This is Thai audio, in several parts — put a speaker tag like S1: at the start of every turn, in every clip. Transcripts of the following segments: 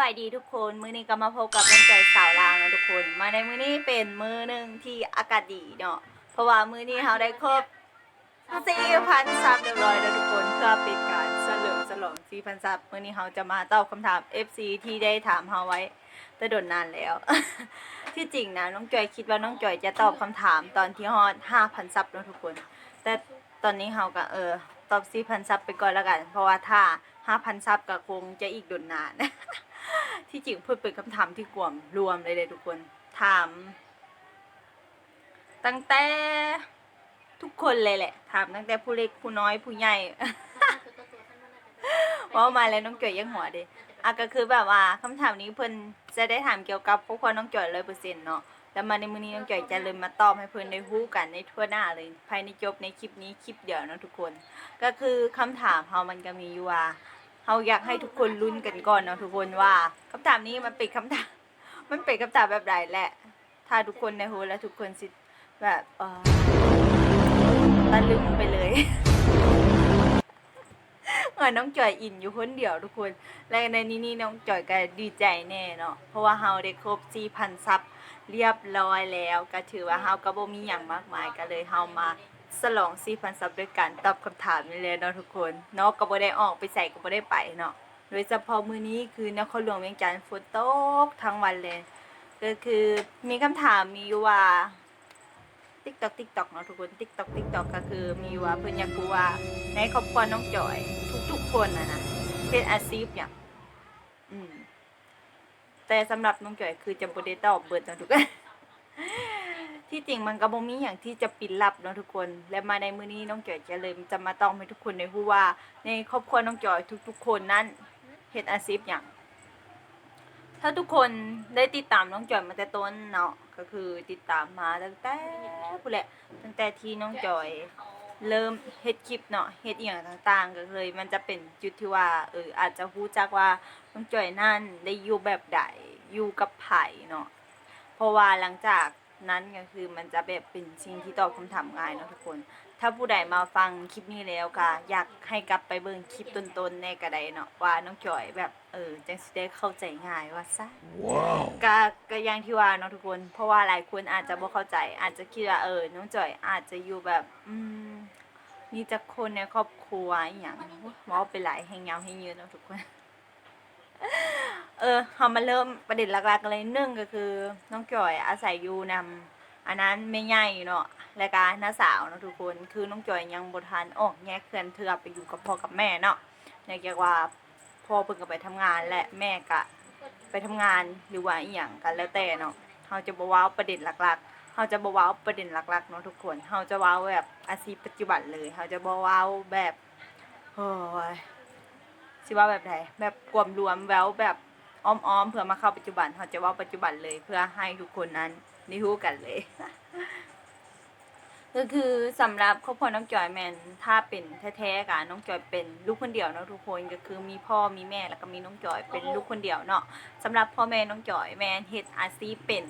S1: บายดีทุกคน มื้อนี้ก็มาพบกับน้องจอยสาวลาวเนาะทุกคน มาในมื้อนี้เป็นมื้อหนึ่งที่อากาศดีเนาะ เพราะว่ามื้อนี้เราได้ครบ4,000ซับเรียบร้อยแล้วทุกคนเพื่อเป็นการเฉลิมฉลอง4,000ซับมื้อนี้เราจะมาตอบคำถาม FC ที่ได้ถามเราไว้แต่โดนนานแล้ว ที่จริงนะน้องจอยคิดว่าน้องจอยจะตอบคำถามตอนที่ฮอด5,000ซับเนาะทุกคน แต่ตอนนี้เราก็เออตอบ4,000ซับไปก่อนแล้วกัน เพราะว่าถ้า5,000ซับก็คงจะอีกโดนนาน ที่จริงเพื่อเป็นคำถามที่กวมรวมเลยเลยทุกคน ถาม ตั้งแต่ทุกคนเลยแหละ ถามตั้งแต่ผู้เล็กผู้น้อยผู้ใหญ่ว่ามาแล้วน้องเกดยังหัวเด้อะก็คือแบบว่าคำถามนี้เพิ่นจะได้ถามเกี่ยวกับพวกคนน้องจอยร้อยเปอร์เซ็นต์เนาะแล้วมาในมือนี้น้องจอยจะเลยมาตอบให้เพิ่นได้ฮู้กันในทั่วหน้าเลย ภายในจบในคลิปนี้คลิปเดียวเนาะทุกคน ก็คือคำถามเฮามันก็มีอยู่ว่า เฮาอยากให้ทุกคนลุ้นกันก่อนเนาะทุกคนว่าคำถามนี้มันเป็นคำถาม มันเป็นคำถามแบบใดแหละ ถ้าทุกคนในฮู้แล้วทุกคนสิแบบเออตะลึงไปเลยเหมือนน้องจอยอินอยู่คนเดียวทุกคน และในนี้นี่น้องจอยก็ดีใจแน่เนาะ เพราะว่าเฮาได้ครบ4,000ซับเรียบร้อยแล้ว ก็ถือว่าเฮาก็บ่มีหยังมากมายก็เลยเฮามา ฉลอง4,000ซับด้วยการตอบคำถามนี่เลยเนาะทุกคนเนาะก็บ่ได้ออกไปใส่ก็บ่ได้ไปเนาะโดยเฉพาะมื้อนี้คือนครหลวงเวียงจันทร์ฝนตกทั้งวันเลย ก็คือมีคำถามมีอยู่ว่า TikTok TikTok เนาะทุกคน TikTok TikTok ก็คือมีว่าเพิ่นอยากรู้ว่าในครอบครัวน้องจอย ทุกๆคนน่ะนะเป็นอาชีพหยังอืมแต่สำหรับน้องจอยคือจะบ่ได้ตอบเบิดเนาะทุกคน ที่จริงมันก็บ่มีหยังที่จะปิดลับเนาะทุกคน และมาในมื้อนี้น้องจอยจะเลยจะมาต้อบให้ทุกคนได้รู้ว่า ในครอบครัวน้องจอยทุก ๆ คนนั้นเฮ็ดอาชีพหยังถ้าทุกคนได้ติดตามน้องจอยมาแต่ต้นเนาะก็คือติดตามมาตั้งแต่พู้แหละตั้งแต่ที่น้องจอยเริ่มเฮ็ดคลิปเนาะเฮ็ดอหย่างต่างๆ ก็เลย มันจะเป็นจุดที่ว่าเอออาจจะรู้จักว่าน้องจอยนั่นได้อยู่แบบใดอยู่กับไผเนาะเพราะว่าหลังจาก นั้นก็คือมันจะแบบเป็นสิ่งที่ตอบคำถามง่ายเนาะทุกคน ถ้าผู้ใดมาฟังคลิปนี้แล้วก็อยากให้กลับไปเบิ่งคลิปต้นๆแน่ก็ได้เนาะว่าน้องจอยแบบเออจังสิได้เข้าใจง่ายว่าซะ
S2: Wow.
S1: ก็ก็อย่างที่ว่าเนาะทุกคน เพราะว่าหลายคนอาจจะบ่เข้าใจ อาจจะคิดว่าเออ น้องจอยอาจจะอยู่แบบอืมมีจักคนในครอบครัวอหย่างเว้าไปหลายแห่งยาวแห่งยืนเนาะทุกคน เออเฮามาเริ่มประเด็นหลักๆเลยหนึ่งก็คือ น้องจอยอาศัยอยู่นำอันนั้นแม่ใหญ่เนาะและก็น้าสาวเนาะทุกคนคือน้องจอยยังบทันออกแยกเคลื่อนเทือไปอยู่กับพ่อกับแม่เนาะเนื่องจากว่าพ่อเพิ่นก็ไปทำงานและแม่ก็ไปทำงานหรือว่าอีหยังกันแล้วแต่เนาะเราจะบ่เว้าประเด็นหลักๆเราจะบ่เว้าประเด็นหลักๆเนาะทุกคนเราจะว้าแบบอาชีพปัจจุบันเลยเราจะบ่เว้าแบบโอ้ยสิว่าแบบไหนแบบกวมรวมแววแบบ อ้อมๆเพื่อมาเข้าปัจจุบันเราจะว้าปัจจุบันเลย เพื่อให้ทุกคนนั้นได้รู้กันเลย ก็คือสำหรับครอบครัวน้องจอยแมนถ้าเป็นแท้ๆกันน้องจอยเป็นลูกคนเดียวเนาะทุกคนก็คือมีพ่อมีแม่แล้วก็มีน้องจอยเป็นลูกคนเดียวเนาะสำหรับพ่อแม่น้องจอยแมนเฮ็ดอาชีเป็น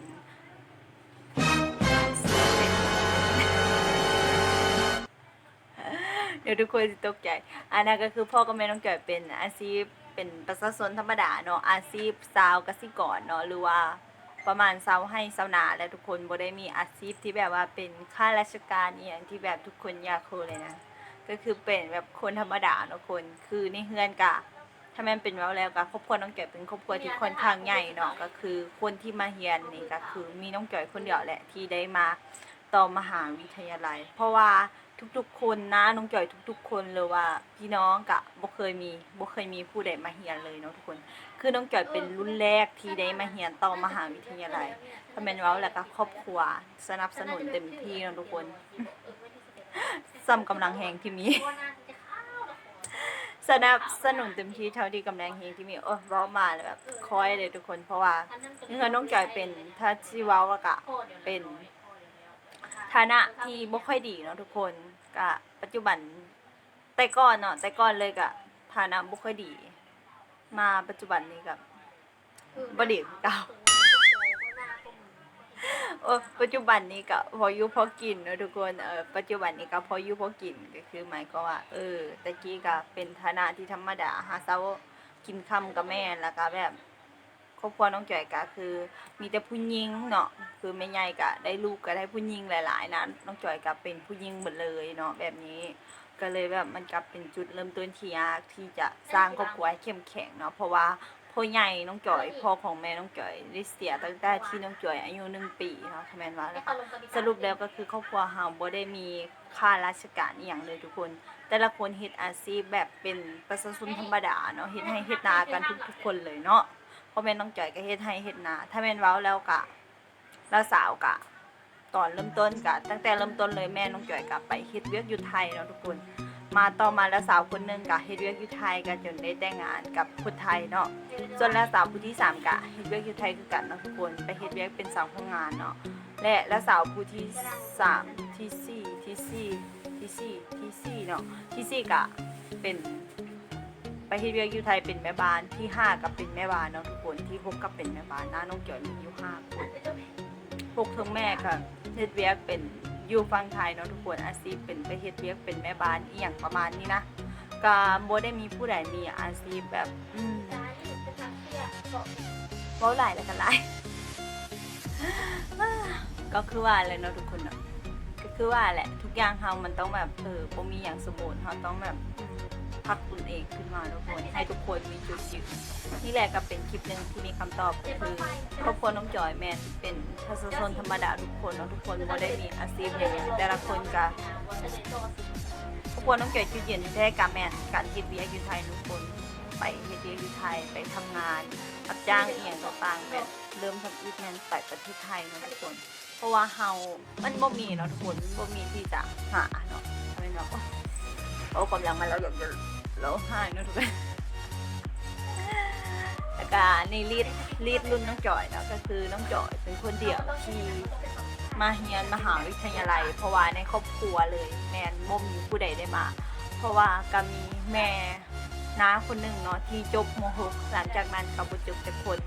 S1: เป็นเดี๋ยวทุกคนจะตกใจ อันนั้นก็คือพ่อกับแม่น้องจอยเป็นอาชีพ เป็นประชาชนธรรมดาเนาะอาชีพสาวกสิกรเนาะหรือว่าประมาณเซาให้เซาหนาและทุกคนบ่ได้มีอาชีพที่แบบว่าเป็นข้าราชการอหย่างที่แบบทุกคนอยากคูเลยนะก็คือเป็นแบบคนธรรมดาเนาะคนคือในเฮือนกะถ้าแม่นเป็นแล้วแล้วก็ครอบครัวน้องจ่อยเป็นครอบครัวที่ค่อนข้างใหญ่เนาะก็คือคนที่มาเรียนนี่ก็คือมีน้องจ่อยคนเดียวแหละที่ได้มาต่อมหาวิทยาลัย เพราะว่า ทุกๆ คนนะน้องจ่อยทุก ๆ คนเลยว่า พี่น้องกะบ่เคยมีบ่เคยมีผู้ใดมาเรียนเลยเนาะทุกคน คือน้องจ่อยเป็นรุ่นแรกที่ได้มาเรียนต่อมหาวิทยาลัยถ้าแม่นเว้าแล้วก็ครอบครัวสนับสนุนเต็มที่เนาะทุกคนซ้ำกำลังแหงที่มีสนับสนุนเต็มที่เท่าที่กำลังเฮงที่มีโอ้เว้ามาแล้วแบบคอยเลยทุกคนเพราะว่าเงินน้องจอยเป็นถ้าที่เว้าแล้วก็เป็นฐานะที่บ่ค่อยดีเนาะทุกคน ก็ปัจจุบันแต่ก่อนเนาะแต่ก่อนเลยก็ฐานะบ่ค่อยดี มาปัจจุบันนี้ก็บ่ดีคือเก่าโอ้ปัจจุบันนี้ก็พออยู่พอกินเนอะทุกคนเออปัจจุบันนี้ก็พออยู่พอกินก็คือหมายก็ว่า เออตะกี้ก็เป็นฐานะที่ธรรมดาหาเช้ากินค่ำกับแม่แล้วก็แบบ ครอบครัวน้องจอยก็คือ มีแต่ผู้หญิงเนาะคือแม่ใหญ่ก็ได้ลูกก็ได้ผู้หญิงหลายๆนะน้องจอยก็เป็นผู้หญิงหมดเลยเนาะแบบนี้ ก็เลยแบบมันก็เป็นจุดเริ่มต้นที่ยากที่จะสร้างครอบครัวให้เข้มแข็งเนาะเพราะว่าพ่อใหญ่น้องจอยพ่อของแม่น้องจอยได้เสียตั้งแต่ที่น้องจอยอายุหนึ่งปีเนาะทำไมนว่าสรุปแล้วก็คือครอบครัวเฮาบ่ได้มีค่าราชการอหย่างเลยทุกคน แต่ละคนเฮ็ดอาชีพแบบเป็นประชาชนธรรมดาเนาะเฮ็ดให้เฮ็ดนากันทุกๆคนเลยเนาะ เพราะแม่น้องจ่อยก็เฮ็ดให้เฮ็ดนา ถ้าแม่นเว้าแล้วกะแล้วสาวกะตอนเริ่มต้นกะตั้งแต่เริ่มต้นเลยแม่น้องจ่อยกะไปเฮ็ดเวียกอยู่ไทยเนาะทุกคน มาต่อมาแล้วสาวคนหนึงกะเฮ็ดเวียกอยู่ไทยก็จนได้แต่งงานกับคนไทยเนาะส่วนแล้วสาวผู้ที่สามกะเฮ็ดเวียกอยู่ไทยคือกันเนาะทุกคนไปเฮ็ดเวียกเป็นสาวโรงงานเนาะและและสาวผู้ที่สามที่สี่ที่สี่ที่สี่ที่สี่เนาะที่สี่กะเป็น ไปเฮ็ดเวียกอยู่ไทยเป็นแม่บ้านที่ห้าก็เป็นแม่บ้านเนาะทุกคนที่หกก็เป็นแม่บ้านน้าน้องจอยมีอยู่ห้าคนหกทั้งแม่ค่ะเฮ็ดเวียกเป็นอยู่ฝั่งไทยเนาะทุกคนอาชีพเป็นไปเฮ็ดเวียกเป็นแม่บ้านอีหยังประมาณนี้นะก็บ่ได้มีผู้ใดมีอาชีพแบบอืมเว้าหลายแล้วกันหลายก็คือว่าเลยเนาะทุกคนเนาะก็คือว่าแหละทุกอย่างเฮามันต้องแบบเออบ่มีอย่างสมบูรณ์เฮาต้องแบบ พักตนเองขึ้นมาทุกคนให้ทุกคนมีจุดยืนนี่แหละก็เป็นคลิปหนึ่งที่มีคำตอบก็คือครอบครัวน้องจอยแมนเป็นประชาชนธรรมดาทุกคนเนาะทุกคนบ่ได้มีอาชีพอย่างแต่ละคนก็ครอบครัวน้องจอยจุดยืนแท้กับแมนการเฮ็ดเวียกอยู่ไทยทุกคนไปเฮ็ดวียกอยู่ไทยไปทำงานรับจ้างเอียงต่างๆแบบเริ่มทำอีทแมนไปประเทศไทยนะทุกคนเพราะว่าเฮา มันบ่มีเนาะทุกคนบ่มีที่จะหาเนาะทำเป็นแบบว่าโอ้กำลังมาเราอยากจะ ร้องไห้เนาะทุกคนแล้วก็นี่ลีดลีดรุ่นน้องจอยเนาะก็คือน้องจอยเป็นคนเดียวที่มาเรียนมหาวิทยาลัย เพราะว่าในครอบครัวเลยแมนบ่มีผู้ใดได้มา เพราะว่าก็มีแม่น้าคนหนึ่งเนาะที่จบม .6 หลังจากนั้นก็บ่จบแต่คน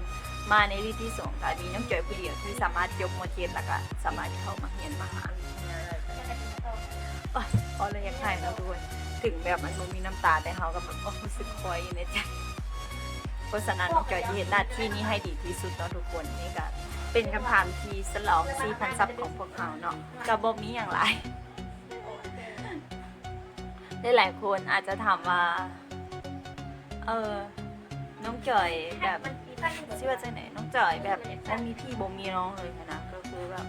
S1: มาในรีที่สองก็มีน้องจอยผู้เดียวที่สามารถจบม .7 แล้วก็สามารถเข้ามาเรียนมหาวิทยาลัยได้โอ๊ยพอเลยอยากถ่ายเราด้วย ถึงแบบมันบ่มีน้ำตาแต่เฮาก็แบบโอ้รู้สึกคอยอยู่ในใจเพราะฉะนั้นน้องจอยจะเห็นหน้าที่นี้ให้ดีที่สุดเนาะทุกคนนี่ก็เป็นคำถามที่สลอง4,000ซับของพวกเขาเนาะก็บ่มีอย่างไรได้หลายคนอาจจะถามว่า เออน้องจอยแบบชื่อว่าจังไหนน้องจอยแบบบ่มีพี่บ่มีน้องเลยนะก็คือแบบ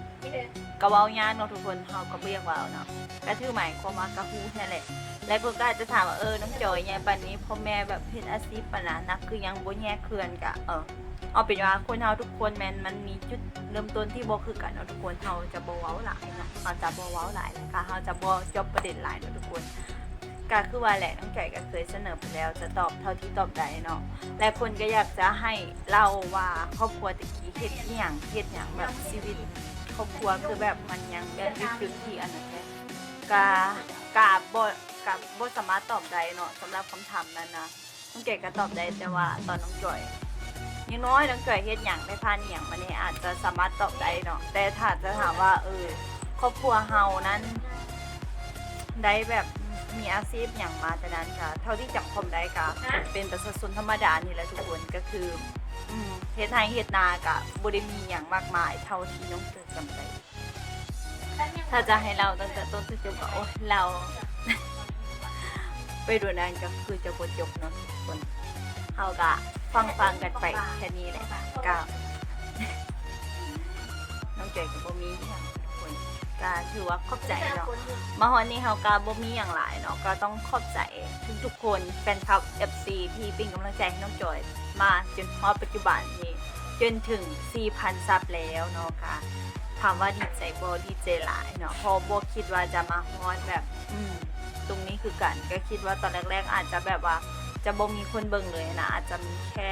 S1: กะเว้ายากเนาะทุกคนเฮาก็เรียกว้าเนาะก็ถือหมายความว่ากะฮู้นั่นแหละ แล้วคนก็อาจจะถามว่าเออน้องจอยเนี่ยบัดนี้พ่อแม่แบบเฮ็ดอาชีพปานนั้นนะคือยังบ่แยกเคลื่อนกะเออเอาเป็นว่าคนเฮาทุกคนแมนมันมีจุดเริ่มต้นที่บ่คือกันเนาะทุกคนเฮาจะบ่เว้าหลายเนาะเฮาจะบ่เว้าหลายแล้วก็เฮาจะบ่จบประเด็นหลายเนาะทุกคนก็คือว่าแหละน้องไก่ก็เคยเสนอไปแล้วจะตอบเท่าที่ตอบได้เนาะและคนก็อยากจะให้เล่าว่าครอบครัวตะกี้เฮ็ดอหย่างเฮ็ดหยังแบบชีวิตครอบครัวคือแบบมันยังแบบมีจุดที่อันนั้นแหละกะกะบ่ กะบ่สามารถตอบได้เนาะสำหรับคำถามนั้นนะน้องไก่ก็ตอบได้แต่ว่าตอนน้องจ่อยอยังน้อยน้องจ่อยเฮ็ดหยังได้ผ่านอหย่างมาเนี่ยอาจจะสามารถตอบได้เนาะแต่ถ้าจะถามว่าเออครอบครัวเฮานั้น ได้แบบมีอาชีพอย่างมาแต่นั้นค่ะ เท่าที่จำความได้ก็เป็นประชาชนธรรมดานี่แหละทุกคนก็คืออืมเฮ็ดไร่เฮ็ดนากะบ่ได้มีอย่างมากมาย เท่าที่น้องเตือจำได้ถ้าจะให้เราตั้งแต่ต้นจนจบก็โอ้ยเรา ไปดูนั้นก็คือจะบ่จบเนาะทุกคนเฮาก็ฟังฟังกันไปแค่นี้แหละก็น้องเจยก็บ่มีอย่างทุกคนก็ถือว่าขอบใจเนาะมาฮอนนี่เฮากาบ่มีอย่างหลายเนาะก็ต้องขอบใจทุกๆคนแฟนคลับ FC ที่เป็นกำลังใจให้น้องจอยมาจนฮอดปัจจุบันนี้จนถึง 4,000 ซับแล้วเนาะค่ะ ถามว่าดีใจโบดีใจหลายเนาะพอโบคิดว่าจะมาฮอดแบบ อืมตรงนี้คือกันก็คิดว่าตอนแรก ๆ อาจจะแบบว่าจะบ่มีคนเบิ่งเลยนะอาจจะมีแค่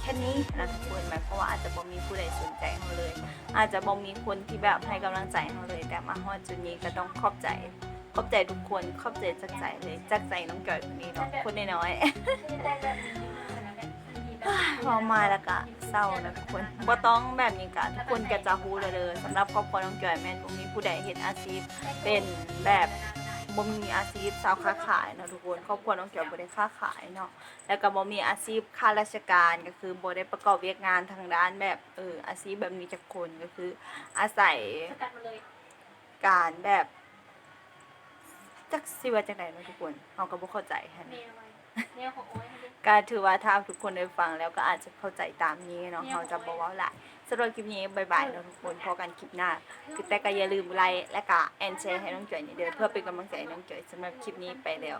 S1: แค่นี้นะทุกคนหมายความว่าอาจจะบ่มีผู้ใดสนใจเราเลย อาจจะบ่มีคนที่แบบให้กำลังใจเราเลย แต่มาฮอดจุดนี้ก็ต้องขอบใจขอบใจทุกคนขอบใจจากใจเลยจากใจน้องจอยคนนี้เนาะคนน้อยๆ พอมาแล้วก็เศร้านะทุกคนบ่ต้องแบบนี้กะทุกคนก็จะฮู้เลยเลยสำหรับครอบครัวน้องจอยแม่นบ่มีผู้ใดเฮ็ดอาชีพเป็นแบบบ่มีอาชีพสาวค้าขายเนาะทุกคนครอบครัวน้องจอยบ่ได้ค้าขายเนาะแล้วก็บ่มีอาชีพข้าราชการก็คือบ่ได้ประกอบเวียกงานทางด้านแบบเอออาชีพแบบนี้จักคนก็คือ อาศัย
S2: กา
S1: รแบบจักสิว่าจังไดเนาะทุกคนเฮาก็บ่เข้าใจแฮ ก็ถือว่าถ้าทุกคนได้ฟังแล้วก็อาจจะเข้าใจตามนี้เนาะเฮาจะบ่เว้าหลายสำหรับคลิปนี้บ๊ายบายเนาะทุกคนพอกันคลิปหน้าคือแต่ก็อย่าลืมไลค์และก็แอนแชร์ให้น้องจอยนี่เด้อเพื่อเป็นกำลังใจให้น้องจอยสำหรับคลิปนี้ไปแล้ว